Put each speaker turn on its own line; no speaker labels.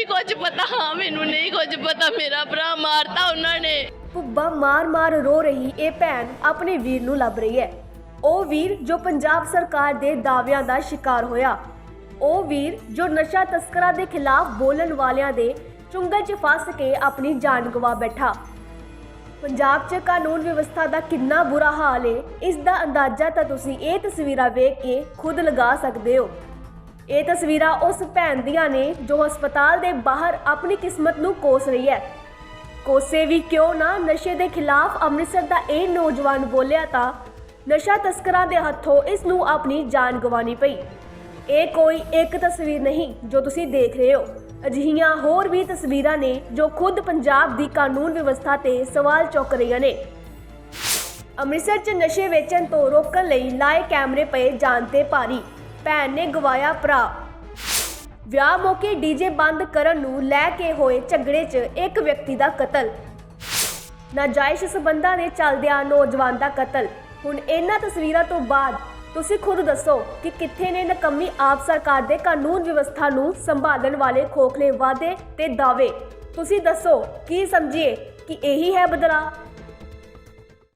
ਨਹੀਂ ਕੁਝ ਪਤਾ। ਹਾਂ, ਮੈਨੂੰ ਨਹੀਂ ਕੁਝ ਪਤਾ। ਮੇਰਾ ਭਰਾ ਮਾਰਤਾ ਉਹਨਾਂ ਨੇ।
ਭੁੱਬਾ ਮਾਰ-ਮਾਰ ਰੋ ਰਹੀ ਇਹ ਭੈਣ ਆਪਣੇ ਵੀਰ ਨੂੰ ਲੱਭ ਰਹੀ ਹੈ। ਉਹ ਵੀਰ ਜੋ ਪੰਜਾਬ ਸਰਕਾਰ ਦੇ ਦਾਅਵਿਆਂ ਦਾ ਸ਼ਿਕਾਰ ਹੋਇਆ। ਉਹ ਵੀਰ ਜੋ ਨਸ਼ਾ ਤਸਕਰਾਂ ਦੇ ਖਿਲਾਫ ਬੋਲਣ ਵਾਲਿਆਂ ਦੇ ਚੁੰਗਲ 'ਚ ਫਸ ਕੇ ਆਪਣੀ ਜਾਨ ਗਵਾ ਬੈਠਾ। ਪੰਜਾਬ 'ਚ ਕਾਨੂੰਨ ਵਿਵਸਥਾ ਦਾ ਕਿੰਨਾ ਬੁਰਾ ਹਾਲ ਏ, ਇਸ ਦਾ ਅੰਦਾਜ਼ਾ ਤਾਂ ਤੁਸੀਂ ਇਹ ਤਸਵੀਰਾਂ ਵੇਖ ਕੇ ਖੁਦ ਲਗਾ ਸਕਦੇ ਹੋ। ਇਹ ਤਸਵੀਰਾਂ ਉਸ ਭੈਣ ਦੀਆਂ ਨੇ ਜੋ ਹਸਪਤਾਲ ਦੇ ਬਾਹਰ ਆਪਣੀ ਕਿਸਮਤ ਨੂੰ ਕੋਸ ਰਹੀ ਹੈ। ਕੋਸੇ ਵੀ ਕਿਉਂ ਨਾ ਨਸ਼ੇ ਦੇ ਖਿਲਾਫ ਅੰਮ੍ਰਿਤਸਰ ਦਾ ਇਹ ਨੌਜਵਾਨ ਬੋਲਿਆ ਤਾਂ ਨਸ਼ਾ ਤਸਕਰਾਂ ਦੇ ਹੱਥੋਂ ਇਸ ਨੂੰ ਆਪਣੀ ਜਾਨ ਗਵਾਉਣੀ ਪਈ। ਇਹ ਕੋਈ ਇੱਕ ਤਸਵੀਰ ਨਹੀਂ ਜੋ ਤੁਸੀਂ ਦੇਖ ਰਹੇ ਹੋ। ਅਜਿਹੀਆਂ ਹੋਰ ਵੀ ਤਸਵੀਰਾਂ ਨੇ ਜੋ ਖੁਦ ਪੰਜਾਬ ਦੀ ਕਾਨੂੰਨ ਵਿਵਸਥਾ ਤੇ ਸਵਾਲ ਚੁੱਕ ਰਹੀਆਂ ਨੇ। ਅੰਮ੍ਰਿਤਸਰ 'ਚ ਨਸ਼ੇ ਵੇਚਣ ਤੋਂ ਰੋਕਣ ਲਈ ਲਾਏ ਕੈਮਰੇ ਪਏ ਜਾਨ ਤੇ ਭਾਰੀ। ਭੈਣ ਨੇ ਗਵਾਇਆ ਭਰਾ। ਵਿਆਹ ਮੌਕੇ ਡੀਜੇ ਬੰਦ ਕਰਨ ਨੂੰ ਲੈ ਕੇ ਹੋਏ ਝਗੜੇ 'ਚ ਇੱਕ ਵਿਅਕਤੀ ਦਾ ਕਤਲ। ਨਾਜਾਇਜ਼ ਸਬੰਧਾਂ ਦੇ ਚੱਲਦਿਆਂ ਨੌਜਵਾਨ ਦਾ ਕਤਲ। ਹੁਣ ਇਹਨਾਂ ਤਸਵੀਰਾਂ ਤੋਂ ਬਾਅਦ ਤੁਸੀਂ ਖੁਦ ਦੱਸੋ ਕਿ ਕਿੱਥੇ ਨੇ ਨਕਮੀ ਆਪ ਸਰਕਾਰ ਦੇ ਕਾਨੂੰਨ ਵਿਵਸਥਾ ਨੂੰ ਸੰਭਾਲਣ ਵਾਲੇ ਖੋਖਲੇ ਵਾਅਦੇ ਤੇ ਦਾਅਵੇ। ਤੁਸੀਂ ਦੱਸੋ, ਕੀ ਸਮਝੀਏ ਕਿ ਇਹੀ ਹੈ ਬਦਲਾਅ?